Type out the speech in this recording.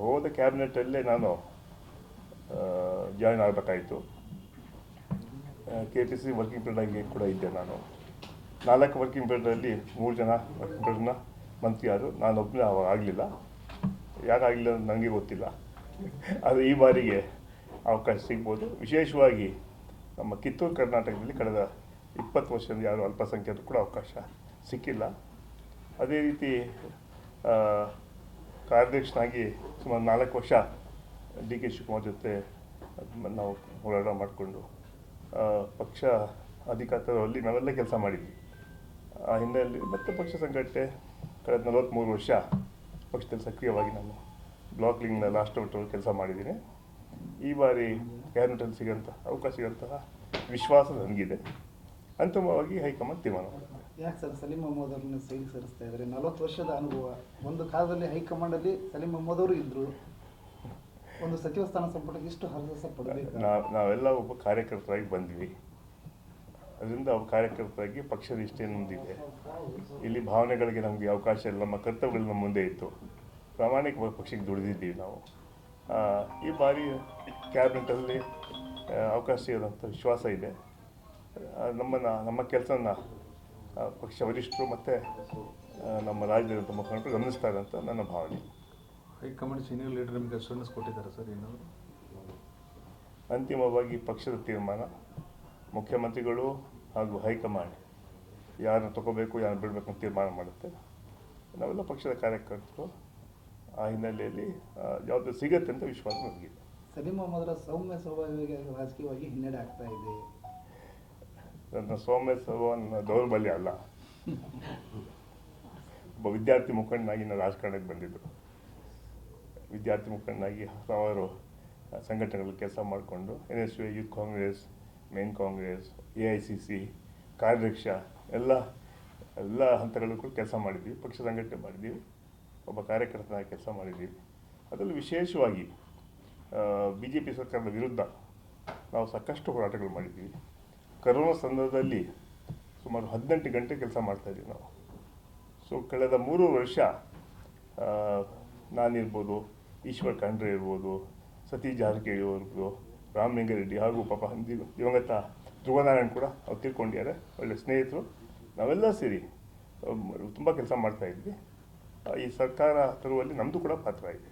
ಹೋದ ಕ್ಯಾಬಿನೆಟಲ್ಲೇ ನಾನು ಜಾಯ್ನ್ ಆಗಬೇಕಾಯಿತು. ಕೆ ಪಿ ಸಿ ವರ್ಕಿಂಗ್ ಪೀರಿಯಡಾಗಿ ಕೂಡ ಇದ್ದೆ ನಾನು. ನಾಲ್ಕು ವರ್ಕಿಂಗ್ ಪೀರಿಯಡಲ್ಲಿ ಮೂರು ಜನ ವರ್ಕಿಂಗ್ ಪೀರಿಯಡ್ನ ಮಂತ್ರಿ ಯಾರು ನಾನು ಒಬ್ಬನೇ ಅವಾಗ ಆಗಲಿಲ್ಲ ಯಾಕಾಗಲಿಲ್ಲ ನನಗೆ ಗೊತ್ತಿಲ್ಲ. ಅದು ಈ ಬಾರಿಗೆ ಅವಕಾಶ ಸಿಗ್ಬೋದು. ವಿಶೇಷವಾಗಿ ನಮ್ಮ ಕಿತ್ತೂರು ಕರ್ನಾಟಕದಲ್ಲಿ ಕಳೆದ ಇಪ್ಪತ್ತು ವರ್ಷದಿಂದ ಯಾರು ಅಲ್ಪಸಂಖ್ಯಾತರು ಕೂಡ ಅವಕಾಶ ಸಿಕ್ಕಿಲ್ಲ. ಅದೇ ರೀತಿ ಕಾರ್ಯಾಧ್ಯಕ್ಷನಾಗಿ ಸುಮಾರು ನಾಲ್ಕು ವರ್ಷ ಡಿ ಕೆ ಶಿವಕುಮಾರ್ ಜೊತೆ ನಾವು ಹೋರಾಟ ಮಾಡಿಕೊಂಡು ಪಕ್ಷ ಅಧಿಕಾರದಲ್ಲಿ ನಾವೆಲ್ಲ ಕೆಲಸ ಮಾಡಿದ್ವಿ. ಆ ಹಿನ್ನೆಲೆಯಲ್ಲಿ ಮತ್ತೆ ಪಕ್ಷ ಸಂಘಟನೆ ಕಳೆದ ನಲವತ್ತ್ಮೂರು ವರ್ಷ ಪಕ್ಷದಲ್ಲಿ ಸಕ್ರಿಯವಾಗಿ ನಾನು ಬ್ಲಾಕ್ ಲಿಂಗ್ನ ಲಾಸ್ಟ್ ಮಟ್ಟದಲ್ಲಿ ಕೆಲಸ ಮಾಡಿದ್ದೀನಿ. ಈ ಬಾರಿ ಕ್ಯಾಬಿನೆಟಲ್ಲಿ ಸಿಗೋಂಥ ಅವಕಾಶ ಸಿಗೋಂತಹ ವಿಶ್ವಾಸ ನನಗಿದೆ. ಅಂತಿಮವಾಗಿ ಹೈಕಮಾಂಡ್ ತೀರ್ಮಾನ. ಯಾಕೆ ಸರ್ ಸಲೀಂ ಅಹಮದ್ ಅವ್ರನ್ನ ಸೈಲ್ ಸೇರಿಸ್ತಾ ಇದ್ದಾರೆ? ನಲವತ್ತು ವರ್ಷದ ಅನುಭವ. ಒಂದು ಕಾಲದಲ್ಲಿ ಹೈಕಮಾಂಡಲ್ಲಿ ಸಲೀಂ ಅಹಮದ್ ಅವರು ಇದ್ರು. ಒಂದು ಸಚಿವ ಸ್ಥಾನ ಸಂಪುಟಕ್ಕೆ ಇಷ್ಟು ಹರಸ ಪಡಬೇಕು? ನಾವು ನಾವೆಲ್ಲ ಒಬ್ಬ ಕಾರ್ಯಕರ್ತರಾಗಿ ಬಂದ್ವಿ. ಅದರಿಂದ ಅವ್ರ ಕಾರ್ಯಕರ್ತರಾಗಿ ಪಕ್ಷದ ನಿಷ್ಠೆ ನಮ್ಮದಿದೆ ಇಲ್ಲಿ ಭಾವನೆಗಳಿಗೆ ನಮಗೆ ಅವಕಾಶ ಇಲ್ಲ, ನಮ್ಮ ಕರ್ತವ್ಯಗಳು ನಮ್ಮ ಮುಂದೆ ಇತ್ತು. ಪ್ರಾಮಾಣಿಕವಾಗಿ ಪಕ್ಷಕ್ಕೆ ದುಡಿದಿದ್ದೀವಿ ನಾವು. ಈ ಬಾರಿ ಕ್ಯಾಬಿನೆಟಲ್ಲಿ ಅವಕಾಶ ಸಿಗೋದಂಥ ವಿಶ್ವಾಸ ಇದೆ. ನಮ್ಮ ನಮ್ಮನ್ನು, ನಮ್ಮ ಕೆಲಸನ ಪಕ್ಷ ವರಿಷ್ಠರು ಮತ್ತು ನಮ್ಮ ರಾಜ್ಯದಲ್ಲಿರುವಂಥ ಮುಖಂಡರು ಗಮನಿಸ್ತಾರೆ ಅಂತ ನನ್ನ ಭಾವನೆ. ಹೈಕಮಾಂಡ್ ಸೀನಿಯರ್ ಲೀಡರ್ ನಿಮಗೆ ಅಶ್ಯೂರೆನ್ಸ್ ಕೊಟ್ಟಿದ್ದಾರೆ ಸರ್ ಏನಾದರೂ ಅಂತಿಮವಾಗಿ ಪಕ್ಷದ ತೀರ್ಮಾನ ಮುಖ್ಯಮಂತ್ರಿಗಳು ಹಾಗೂ ಹೈಕಮಾಂಡ್ ಯಾರನ್ನು ತಗೋಬೇಕು ಯಾರನ್ನು ಬಿಡಬೇಕು ಅಂತ ತೀರ್ಮಾನ ಮಾಡುತ್ತೆ. ನಾವೆಲ್ಲ ಪಕ್ಷದ ಕಾರ್ಯಕರ್ತರು. ಆ ಹಿನ್ನೆಲೆಯಲ್ಲಿ ಯಾವುದು ಸಿಗತ್ತೆ ಅಂತ ವಿಶ್ವಾಸ ನಮಗಿದೆ. ಸಲೀಂ ಮೊದಲ ಸೌಮ್ಯ ಸ್ವಭಾವಿಗೆ ರಾಜಕೀಯವಾಗಿ ಹಿನ್ನಡೆ ಆಗ್ತಾ ಇದೆ. ನನ್ನ ನನ್ನ ದೌರ್ಬಲ್ಯ ಅಲ್ಲ. ಒಬ್ಬ ವಿದ್ಯಾರ್ಥಿ ಮುಖಂಡನಾಗಿ ನಾನು ರಾಜಕಾರಣಕ್ಕೆ ಬಂದಿದ್ದು. ವಿದ್ಯಾರ್ಥಿ ಮುಖಂಡನಾಗಿ ಹಲವಾರು ಸಂಘಟನೆಗಳು ಕೆಲಸ ಮಾಡಿಕೊಂಡು N S U Congress main Congress A I C C ಕಾರ್ಯಾಧ್ಯಕ್ಷ ಎಲ್ಲ ಎಲ್ಲ ಹಂತಗಳು ಕೂಡ ಕೆಲಸ ಮಾಡಿದ್ವಿ. ಪಕ್ಷ ಸಂಘಟನೆ ಮಾಡಿದ್ದೀವಿ ಒಬ್ಬ ಕಾರ್ಯಕರ್ತನಾಗಿ ಕೆಲಸ ಮಾಡಿದ್ದೀವಿ ಅದರಲ್ಲಿ ವಿಶೇಷವಾಗಿ ಬಿ ಜೆ ಪಿ ಸರ್ಕಾರದ ವಿರುದ್ಧ ನಾವು ಸಾಕಷ್ಟು ಹೋರಾಟಗಳು ಮಾಡಿದ್ದೀವಿ ಕರೋನಾ ಸಂದರ್ಭದಲ್ಲಿ ಸುಮಾರು ಹದಿನೆಂಟು ಗಂಟೆ ಕೆಲಸ ಮಾಡ್ತಾಯಿದ್ದೀವಿ ನಾವು. ಸೊ ಕಳೆದ ಮೂರು ವರ್ಷ ನಾನಿರ್ಬೋದು, ಈಶ್ವರ್ ಖಂಡ್ರೆ ಇರ್ಬೋದು, ಸತೀಶ್ ಜಾರಕಿಹೊಳಿ ಅವ್ರದ್ದು ರಾಮಲಿಂಗಾರೆಡ್ಡಿ ಹಾಗೂ ಪಾಪ ಹಂದಿ, ದಿವಂಗತ ಧ್ರುವನಾರಾಯಣ್ ಕೂಡ ಅವ್ರು ತಿಳ್ಕೊಂಡಿದ್ದಾರೆ ಒಳ್ಳೆ ಸ್ನೇಹಿತರು. ನಾವೆಲ್ಲ ಸೇರಿ ತುಂಬ ಕೆಲಸ ಮಾಡ್ತಾಯಿದ್ವಿ ಈ ಸರ್ಕಾರ ತರುವಲ್ಲಿ ನಮ್ಮದು ಕೂಡ ಪಾತ್ರ ಇದೆ.